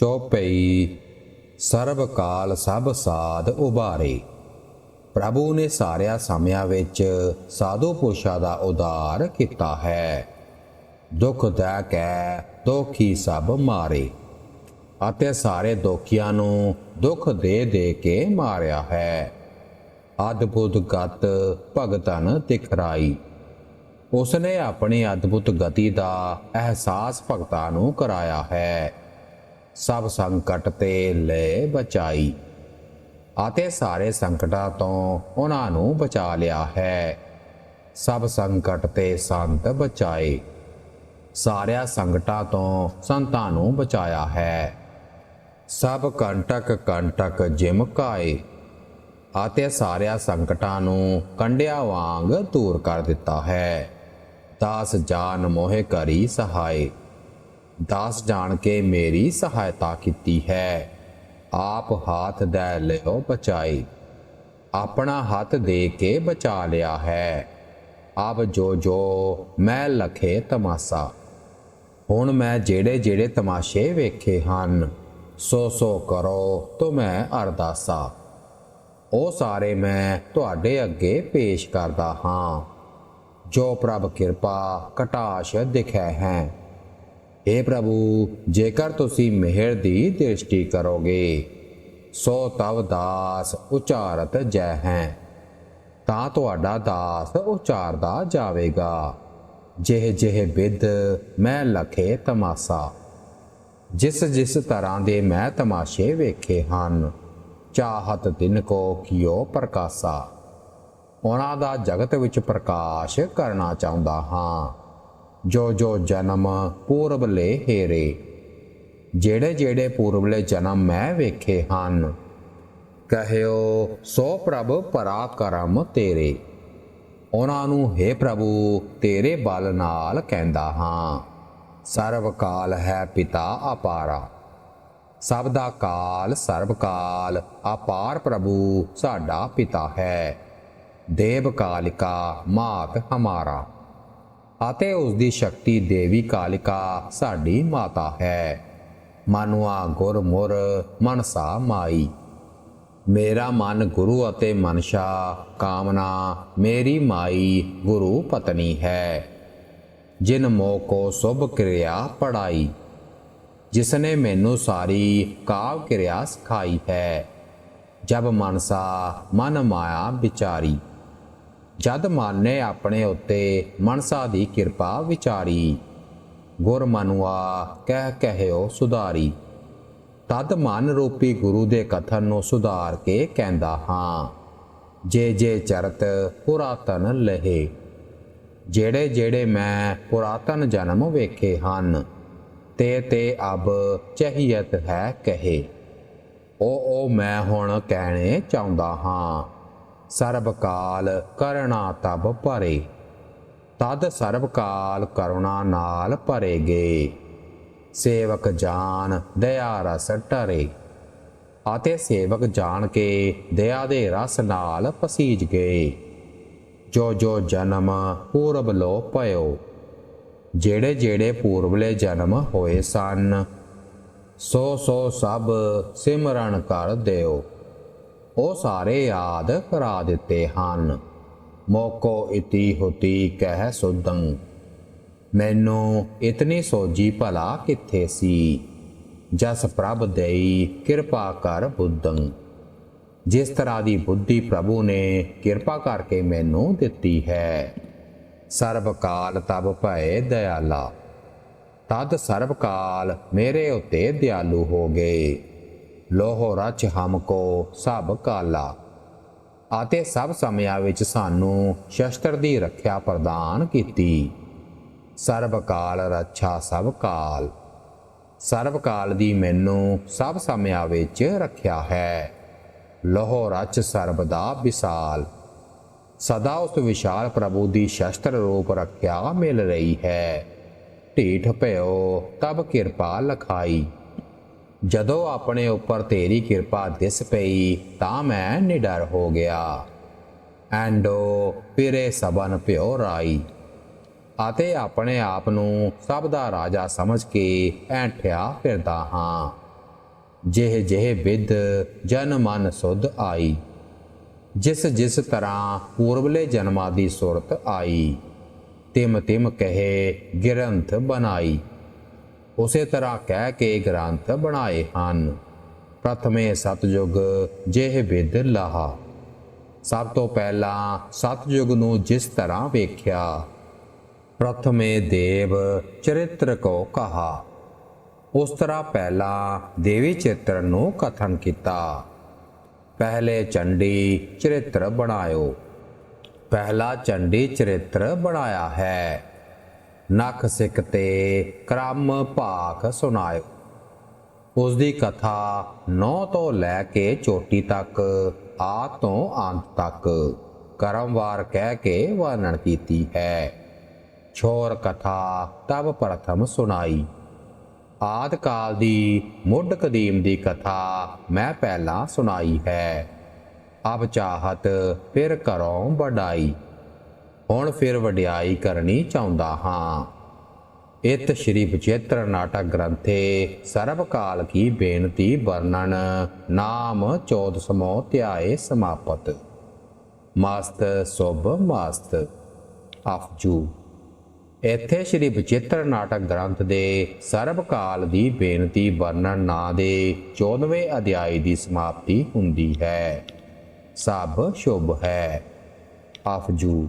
ਚੌਪਈ, ਸਰਬ ਕਾਲ ਸਭ ਸਾਧ ਉਬਾਰੇ ਪ੍ਰਭੂ ਨੇ ਸਾਰਿਆਂ ਸਮਿਆਂ ਵਿੱਚ ਸਾਧੂ ਪੁਰਸ਼ਾਂ ਦਾ ਉਦਾਰ ਕੀਤਾ ਹੈ। ਦੁੱਖ ਦਾ ਕੈ, ਦੁਖੀ ਸਭ ਮਾਰੇ। ਅਤੇ ਸਾਰੇ ਦੁਖੀਆਂ ਨੂੰ ਦੁੱਖ ਦੇ ਦੇ ਕੇ ਮਾਰਿਆ ਹੈ। ਅਦਭੁਤ ਗਤ ਭਗਤਨ ਦਿਖਰਾਈ ਉਸਨੇ ਆਪਣੀ ਅਦਭੁਤ ਗਤੀ ਦਾ ਅਹਿਸਾਸ ਭਗਤਾਂ ਨੂੰ ਕਰਾਇਆ ਹੈ। ਸਭ ਸੰਕਟ ਤੇ ਲੈ ਬਚਾਈ ਅਤੇ ਸਾਰੇ ਸੰਕਟਾਂ ਤੋਂ ਉਹਨਾਂ ਨੂੰ ਬਚਾ ਲਿਆ ਹੈ। ਸਭ ਸੰਕਟ ਤੇ ਸੰਤ ਬਚਾਏ। ਸਾਰਿਆਂ ਸੰਕਟਾਂ ਤੋਂ ਸੰਤਾਂ ਨੂੰ ਬਚਾਇਆ ਹੈ। ਸਭ ਕੰਟਕ ਕੰਟਕ ਜਿਮ ਕਾਏ ਅਤੇ ਸਾਰਿਆਂ ਸੰਕਟਾਂ ਨੂੰ ਕੰਡਿਆਂ ਵਾਂਗ ਦੂਰ ਕਰ ਦਿੱਤਾ ਹੈ। ਦਾਸ ਜਾਨ ਮੋਹਿ ਕਰੀ ਸਹਾਈ ਦਾਸ ਜਾਣ ਕੇ ਮੇਰੀ ਸਹਾਇਤਾ ਕੀਤੀ ਹੈ। ਆਪ ਹੱਥ ਦੇ ਲਿਓ ਬਚਾਈ ਆਪਣਾ ਹੱਥ ਦੇ ਕੇ ਬਚਾ ਲਿਆ ਹੈ। ਅਬ ਜੋ ਜੋ ਮੈਂ ਲਖੇ ਤਮਾਸਾ। ਹੁਣ ਮੈਂ ਜਿਹੜੇ ਜਿਹੜੇ ਤਮਾਸ਼ੇ ਵੇਖੇ ਹਨ, ਸੋ ਸੋ ਕਰੋ ਤੋ ਮੈਂ ਅਰਦਾਸਾ। ਉਹ ਸਾਰੇ ਮੈਂ ਤੁਹਾਡੇ ਅੱਗੇ ਪੇਸ਼ ਕਰਦਾ ਹਾਂ। ਜੋ ਪ੍ਰਭ ਕਿਰਪਾ ਕਟਾਸ਼ ਦਿਖੈ ਹੈ। ਏ ਪ੍ਰਭੂ, ਜੇਕਰ ਤੁਸੀਂ ਮਿਹਰ ਦੀ ਦ੍ਰਿਸ਼ਟੀ ਕਰੋਗੇ, ਸੋ ਤਵ ਦਾਸ ਉਚਾਰਤ ਜੈ ਹੈ। ਤਾਂ ਤੁਹਾਡਾ ਦਾਸ ਉਚਾਰਦਾ ਜਾਵੇਗਾ। ਜਿਹ ਜਿਹ ਬਿਦ ਮੈਂ ਲਖੇ ਤਮਾਸਾ, ਜਿਸ ਜਿਸ ਤਰ੍ਹਾਂ ਦੇ ਮੈਂ ਤਮਾਸ਼ੇ ਵੇਖੇ ਹਨ, ਚਾਹਤ ਦਿਨ ਕੋ ਕਿਓ ਪ੍ਰਕਾਸ਼ਾ। ਉਹਨਾਂ ਦਾ ਜਗਤ ਵਿੱਚ ਪ੍ਰਕਾਸ਼ ਕਰਨਾ ਚਾਹੁੰਦਾ ਹਾਂ। ਜੋ ਜੋ ਜਨਮ ਪੂਰਬਲੇ ਹੇਰੇ, ਜਿਹੜੇ ਜਿਹੜੇ ਪੂਰਬਲੇ ਜਨਮ ਮੈਂ ਵੇਖੇ ਹਨ, ਕਹਿਓ ਸੋ ਪ੍ਰਭ ਪਰਾਕਰਮ ਤੇਰੇ। ਉਹਨਾਂ ਨੂੰ हे ਪ੍ਰਭੂ, ਤੇਰੇ ਬਲ ਨਾਲ ਕਹਿੰਦਾ ਹਾਂ ਸਰਵ ਕਾਲ ਹੈ ਪਿਤਾ ਅਪਾਰਾ। ਸਭ ਦਾ ਕਾਲ ਸਰਵ ਕਾਲ ਅਪਾਰ ਪ੍ਰਭੂ ਸਾਡਾ ਪਿਤਾ ਹੈ। ਦੇਵ ਕਾਲਿਕਾ ਮਾਤ ਹਮਾਰਾ। ਅਤੇ ਉਸ ਦੀ ਸ਼ਕਤੀ ਦੇਵੀ ਕਾਲਿਕਾ ਸਾਡੀ ਮਾਤਾ ਹੈ। ਮਨੁਆ ਗੁਰ ਮੁਰ ਮਨਸਾ ਮਾਈ। ਮੇਰਾ ਮਨ ਗੁਰੂ ਅਤੇ ਮਨਸ਼ਾ, ਕਾਮਨਾ ਮੇਰੀ ਮਾਈ, ਗੁਰੂ ਪਤਨੀ ਹੈ। ਜਿਨ ਮੋ ਕੋ ਸੁਭ ਕਿਰਿਆ ਪੜਾਈ। ਜਿਸਨੇ ਮੈਨੂੰ ਸਾਰੀ ਕਾਵ ਕਿਰਿਆ ਸਿਖਾਈ ਹੈ। ਜਬ ਮਨਸਾ ਮਨ ਮਾਇਆ ਵਿਚਾਰੀ। ਜਦ ਮਨ ਨੇ ਆਪਣੇ ਉੱਤੇ ਮਨਸਾ ਦੀ ਕਿਰਪਾ ਵਿਚਾਰੀ, ਗੁਰ ਮਨੁਆ ਕਹਿ ਕਹਿਓ ਸੁਧਾਰੀ। ਤਦ ਮਨ ਰੂਪੀ ਗੁਰੂ ਦੇ ਕਥਨ ਨੂੰ ਸੁਧਾਰ ਕੇ ਕਹਿੰਦਾ ਹਾਂ, ਜੇ ਜੇ ਚਰਤ ਪੁਰਾਤਨ ਲਹੇ। ਜਿਹੜੇ ਜਿਹੜੇ ਮੈਂ ਪੁਰਾਤਨ ਜਨਮ ਵੇਖੇ ਹਨ, ਤੇ ਤੇ ਅਬ ਚਹੀਅਤ ਹੈ ਕਹੇ। ਉਹ ਉਹ ਮੈਂ ਹੁਣ ਕਹਿਣੇ ਚਾਹੁੰਦਾ ਹਾਂ। ਸਰਬ ਕਾਲ ਕਰਣਾ ਤਬ ਭਰੇ। ਤਦ ਸਰਬ ਕਾਲ ਕਰੁਣਾ ਨਾਲ ਭਰੇ ਗਏ ਸੇਵਕ ਜਾਨ ਦਇਆ ਰਸ ਟਰੇ। ਅਤੇ ਸੇਵਕ ਜਾਣ ਕੇ ਦਇਆ ਦੇ ਰਸ ਨਾਲ ਪਸੀਜ ਗਏ ਜੋ ਜੋ ਜਨਮ ਪੂਰਬ ਲੋ ਪਇਓ, ਜਿਹੜੇ ਜਿਹੜੇ ਪੂਰਬਲੇ ਜਨਮ ਹੋਏ ਸਨ, ਸੋ ਸੋ ਸਭ ਸਿਮਰਨ ਕਰ ਦਿਓ। ਉਹ ਸਾਰੇ ਯਾਦ ਕਰਾ ਦਿੱਤੇ ਹਨ। ਮੋਕੋ ਇਤੀ ਹੁਤੀ ਕਹਿ ਸੁਦੰ ਮੈਨੂੰ ਇਤਨੀ ਸੋਜੀ ਭਲਾ ਕਿੱਥੇ ਸੀ? ਜਸ ਪ੍ਰਭ ਦੇਈ ਕਿਰਪਾ ਕਰ ਬੁੱਧੰ। ਜਿਸ ਤਰ੍ਹਾਂ ਦੀ ਬੁੱਧੀ ਪ੍ਰਭੂ ਨੇ ਕਿਰਪਾ ਕਰਕੇ ਮੈਨੂੰ ਦਿੱਤੀ ਹੈ। ਸਰਬ ਕਾਲ ਤਬ ਭਏ ਦਇਆਲਾ। ਤਦ ਸਰਬ ਕਾਲ ਮੇਰੇ ਉਤੇ ਦਿਆਲੂ ਹੋ ਗਏ। ਲੋਹੋ ਰਚ ਹਮਕੋ ਸਭ ਕਾਲਾ। ਅਤੇ ਸਭ ਸਮਿਆਂ ਵਿੱਚ ਸਾਨੂੰ ਸ਼ਸਤਰ ਦੀ ਰੱਖਿਆ ਪ੍ਰਦਾਨ ਕੀਤੀ। ਸਰਬ ਕਾਲ ਰੱਛਾ ਸਭ ਕਾਲ। ਸਰਬ ਕਾਲ ਦੀ ਮੈਨੂੰ ਸਭ ਸਮਿਆਂ ਵਿੱਚ ਰੱਖਿਆ ਹੈ। ਲੋਹ ਰਚ ਸਰਬ ਦਾ ਵਿਸਾਲ। ਸਦਾ ਉਸ ਵਿਸ਼ਾਲ ਪ੍ਰਭੂ ਦੀ ਸ਼ਸਤਰ ਰੂਪ ਰੱਖਿਆ ਮਿਲ ਰਹੀ ਹੈ। ਢੀਠ ਭਇਓ ਤਬ ਕਿਰਪਾ ਲਖਾਈ। ਜਦੋਂ ਆਪਣੇ ਉੱਪਰ ਤੇਰੀ ਕਿਰਪਾ ਦਿਸ ਪਈ, ਤਾਂ ਮੈਂ ਨਿਡਰ ਹੋ ਗਿਆ। ਐਂਡੋ ਫਿਰੇ ਸਬਨ ਪਿਓ ਰਾਈ ਅਤੇ ਆਪਣੇ ਆਪ ਨੂੰ ਸਭ ਦਾ ਰਾਜਾ ਸਮਝ ਕੇ ਐਂਠਿਆ ਫਿਰਦਾ ਹਾਂ। ਜਿਹ ਜਿਹ ਵਿਦ ਜਨ ਮਨ ਸੁਧ ਆਈ। ਜਿਸ ਜਿਸ ਤਰ੍ਹਾਂ ਪੂਰਬਲੇ ਜਨਮਾਂ ਦੀ ਸੁਰਤ ਆਈ, ਤਿਮ ਤਿਮ ਕਹੇ ਗ੍ਰੰਥ ਬਣਾਈ। ਉਸੇ ਤਰ੍ਹਾਂ ਕਹਿ ਕੇ ਗ੍ਰੰਥ ਬਣਾਏ ਹਨ। ਪ੍ਰਥਮੇ ਸਤਜੁਗ ਜਿਹ ਵਿਦ ਲਾਹਾ। ਸਭ ਤੋਂ ਪਹਿਲਾਂ ਸਤਜੁਗ ਨੂੰ ਜਿਸ ਤਰ੍ਹਾਂ ਵੇਖਿਆ, ਪ੍ਰਥਮੇ ਦੇਵ ਚਰਿੱਤਰ ਕੋ ਕਹਾ। ਉਸ ਤਰ੍ਹਾਂ ਪਹਿਲਾਂ ਦੇਵੀ ਚਿੱਤਰ ਨੂੰ ਕਥਨ ਕੀਤਾ। ਪਹਿਲੇ ਚੰਡੀ ਚਰਿੱਤਰ ਬਣਾਇਓ। ਪਹਿਲਾ ਚੰਡੀ ਚਰਿੱਤਰ ਬਣਾਇਆ ਹੈ। ਨਖ ਸਿੱਖ ਤੇ ਕ੍ਰਮ ਭਾਖ ਸੁਣਾਇਓ। ਉਸ ਦੀ ਕਥਾ ਨੌ ਤੋਂ ਲੈ ਕੇ ਚੋਟੀ ਤੱਕ, ਆ ਤੋਂ ਅੰਤ ਤੱਕ, ਕਰਮਵਾਰ ਕਹਿ ਕੇ ਵਰਣਨ ਕੀਤੀ ਹੈ। ਛੋਰ ਕਥਾ ਤਬ ਪ੍ਰਥਮ ਸੁਣਾਈ। ਆਦ ਕਾਲ ਦੀ ਮੁੱਢ ਕਦੀਮ ਦੀ ਕਥਾ ਮੈਂ ਪਹਿਲਾਂ ਸੁਣਾਈ ਹੈ। ਅਬ ਚਾਹਤ ਫਿਰ ਕਰੋ ਵਡਾਈ ਹੁਣ ਫਿਰ ਵਡਿਆਈ ਕਰਨੀ ਚਾਹੁੰਦਾ ਹਾਂ। ਇਤ ਸ਼੍ਰੀ ਵਿਚੇਤਰ ਨਾਟਕ ਗ੍ਰੰਥੇ ਸਰਬ ਕਾਲ ਕੀ ਬੇਨਤੀ ਵਰਣਨ, ਨਾਮ 14ਸਮੋ ਧਿਆਏ ਸਮਾਪਤ। ਮਸਤ, ਸੁਭ ਮਸਤ। ਅਫਜੂ ਇੱਥੇ ਸ਼੍ਰੀ ਵਿਚਿੱਤਰ ਨਾਟਕ ਗ੍ਰੰਥ ਦੇ ਸਰਬ ਕਾਲ ਦੀ ਬੇਨਤੀ ਵਰਣਨ ਨਾਂ ਦੇ 14ਵੇਂ ਅਧਿਆਇ ਦੀ ਸਮਾਪਤੀ ਹੁੰਦੀ ਹੈ। ਸਭ ਸ਼ੁਭ ਹੈ। ਅਫਜੂ